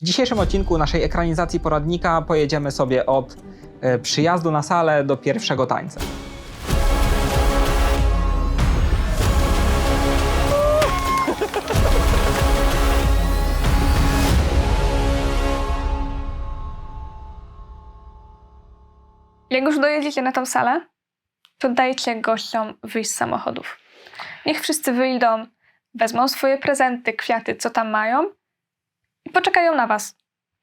W dzisiejszym odcinku naszej ekranizacji poradnika pojedziemy sobie od e, przyjazdu na salę do pierwszego tańca. Jak już dojedziecie na tą salę, to dajcie gościom wyjść z samochodów. Niech wszyscy wyjdą, wezmą swoje prezenty, kwiaty, co tam mają poczekają na was,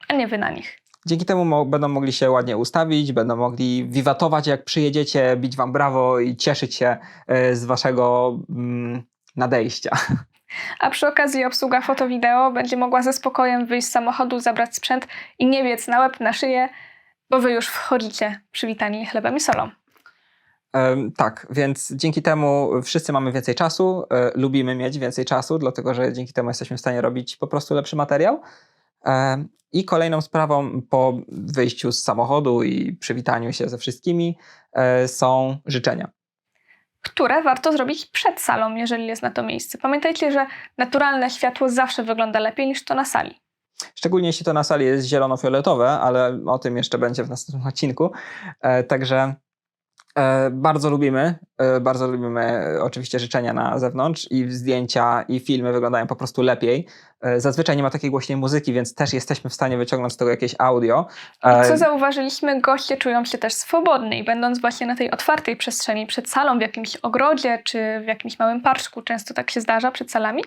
a nie wy na nich. Dzięki temu mo- będą mogli się ładnie ustawić, będą mogli wiwatować jak przyjedziecie, bić wam brawo i cieszyć się e, z waszego mm, nadejścia. A przy okazji obsługa foto-wideo będzie mogła ze spokojem wyjść z samochodu, zabrać sprzęt i nie biec na łeb, na szyję, bo wy już wchodzicie przywitani chlebem i solą. Tak, więc dzięki temu wszyscy mamy więcej czasu, e, lubimy mieć więcej czasu, dlatego że dzięki temu jesteśmy w stanie robić po prostu lepszy materiał. I kolejną sprawą po wyjściu z samochodu i przywitaniu się ze wszystkimi e, są życzenia. które warto zrobić przed salą, jeżeli jest na to miejsce. Pamiętajcie, że naturalne światło zawsze wygląda lepiej niż to na sali. Szczególnie jeśli to na sali jest zielono-fioletowe, ale o tym jeszcze będzie w następnym odcinku. E, Także bardzo lubimy, e, bardzo lubimy e, oczywiście życzenia na zewnątrz i zdjęcia i filmy wyglądają po prostu lepiej. E, Zazwyczaj nie ma takiej głośnej muzyki, więc też jesteśmy w stanie wyciągnąć z tego jakieś audio. E, I co zauważyliśmy, goście czują się też swobodniej, będąc właśnie na tej otwartej przestrzeni, przed salą, w jakimś ogrodzie czy w jakimś małym parczku, często tak się zdarza przed salami,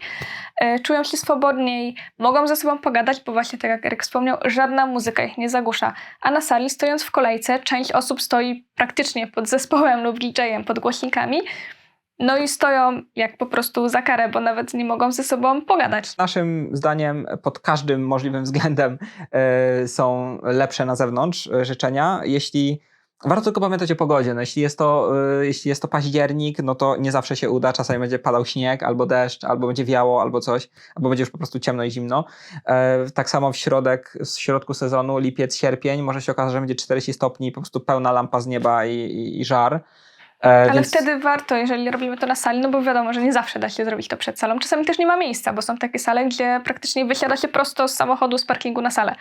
e, czują się swobodniej, mogą ze sobą pogadać, bo właśnie tak jak Eryk wspomniał, żadna muzyka ich nie zagłusza. A na sali, stojąc w kolejce, część osób stoi praktycznie pod zespołem lub DJ-em, pod głośnikami, no i stoją jak po prostu za karę, bo nawet nie mogą ze sobą pogadać. Naszym zdaniem pod każdym możliwym względem e, są lepsze na zewnątrz e, życzenia. Jeśli warto tylko pamiętać o pogodzie. No, jeśli, jest to, e, jeśli jest to październik, no to nie zawsze się uda. Czasami będzie padał śnieg, albo deszcz, albo będzie wiało, albo coś, albo będzie już po prostu ciemno i zimno. E, tak samo w środek, w środku sezonu, lipiec, sierpień, może się okazać, że będzie 40 stopni po prostu pełna lampa z nieba i, i, i żar. E, Ale więc- wtedy warto, jeżeli robimy to na sali, no bo wiadomo, że nie zawsze da się zrobić to przed salą. Czasami też nie ma miejsca, bo są takie sale, gdzie praktycznie wysiada się prosto z samochodu, z parkingu na salę.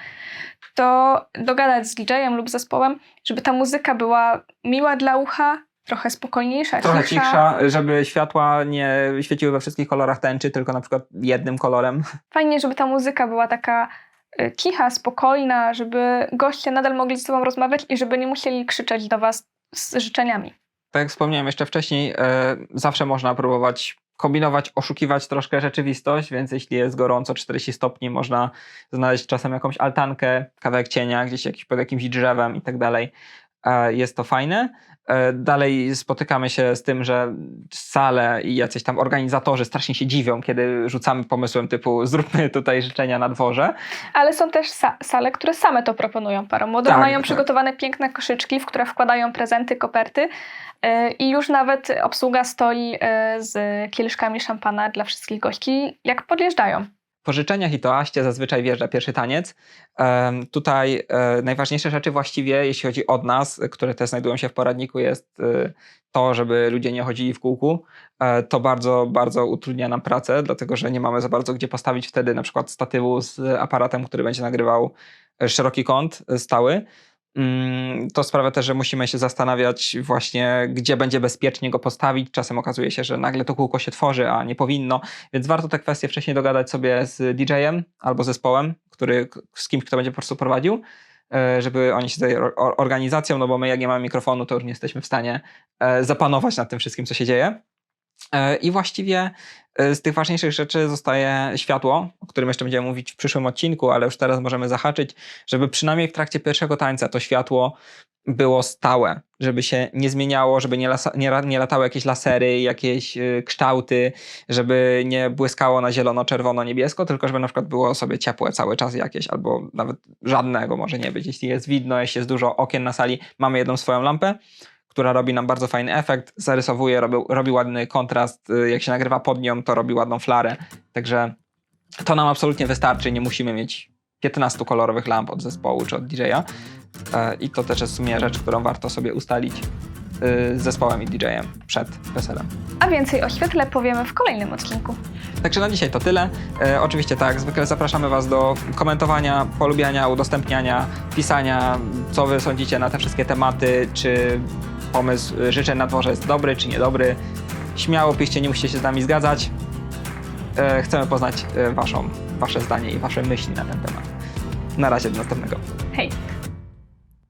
To dogadać z DJ-em lub zespołem, żeby ta muzyka była miła dla ucha, trochę spokojniejsza, Trochę cichsza, żeby światła nie świeciły we wszystkich kolorach tęczy, tylko na przykład jednym kolorem. Fajnie, żeby ta muzyka była taka y, cicha, spokojna, żeby goście nadal mogli z sobą rozmawiać i żeby nie musieli krzyczeć do was z życzeniami. Tak jak wspomniałem jeszcze wcześniej, e, zawsze można próbować kombinować, oszukiwać troszkę rzeczywistość, więc jeśli jest gorąco 40 stopni, można znaleźć czasem jakąś altankę, kawałek cienia, gdzieś jakiś, pod jakimś drzewem i tak dalej. E, Jest to fajne. E, Dalej spotykamy się z tym, że sale i jacyś tam organizatorzy strasznie się dziwią, kiedy rzucamy pomysłem typu zróbmy tutaj życzenia na dworze. Ale są też sa- sale, które same to proponują parom młodym. Tak, Mają tak. przygotowane piękne koszyczki, w które wkładają prezenty, koperty yy, i już nawet obsługa stoi yy, z kieliszkami szampana dla wszystkich gości, jak podjeżdżają. Po życzeniach i toaście zazwyczaj wjeżdża pierwszy taniec. Tutaj e, najważniejsze rzeczy właściwie, jeśli chodzi od nas, które też znajdują się w poradniku, jest e, to, żeby ludzie nie chodzili w kółku. E, to bardzo, bardzo utrudnia nam pracę, dlatego że nie mamy za bardzo gdzie postawić wtedy na przykład statywu z aparatem, który będzie nagrywał szeroki kąt stały. Mm, To sprawia też, że musimy się zastanawiać właśnie, gdzie będzie bezpiecznie go postawić. Czasem okazuje się, że nagle to kółko się tworzy, a nie powinno. Więc warto te kwestie wcześniej dogadać sobie z DJ-em albo zespołem, który, z kimś, kto będzie po prostu prowadził, e, żeby oni się zajęli or- or- organizacją, no bo my jak nie mamy mikrofonu, to już nie jesteśmy w stanie e, zapanować nad tym wszystkim, co się dzieje. E, I właściwie z tych ważniejszych rzeczy zostaje światło, o którym jeszcze będziemy mówić w przyszłym odcinku, ale już teraz możemy zahaczyć, żeby przynajmniej w trakcie pierwszego tańca to światło było stałe, żeby się nie zmieniało, żeby nie, lasa, nie, nie latały jakieś lasery, jakieś y, kształty, żeby nie błyskało na zielono, czerwono, niebiesko, tylko żeby na przykład było sobie ciepłe cały czas jakieś, albo nawet żadnego może nie być. Jeśli jest widno, jeśli jest dużo okien na sali, mamy jedną swoją lampę, która robi nam bardzo fajny efekt, zarysowuje, robi, robi ładny kontrast, y, jak się nagrywa pod nią, to robi ładną flarę, także to nam absolutnie wystarczy, nie musimy mieć 15 kolorowych lamp od zespołu czy od DJ-a. E, I to też jest w sumie rzecz, którą warto sobie ustalić y, z zespołem i DJ-em przed weselem. A więcej o świetle powiemy w kolejnym odcinku. Także na dzisiaj to tyle. E, oczywiście tak, jak zwykle zapraszamy Was do komentowania, polubiania, udostępniania, pisania, co Wy sądzicie na te wszystkie tematy, czy pomysł y, życzeń na dworze jest dobry, czy niedobry. Śmiało piszcie, nie musicie się z nami zgadzać. E, chcemy poznać e, waszą, Wasze zdanie i Wasze myśli na ten temat. Na razie, do następnego. Hej!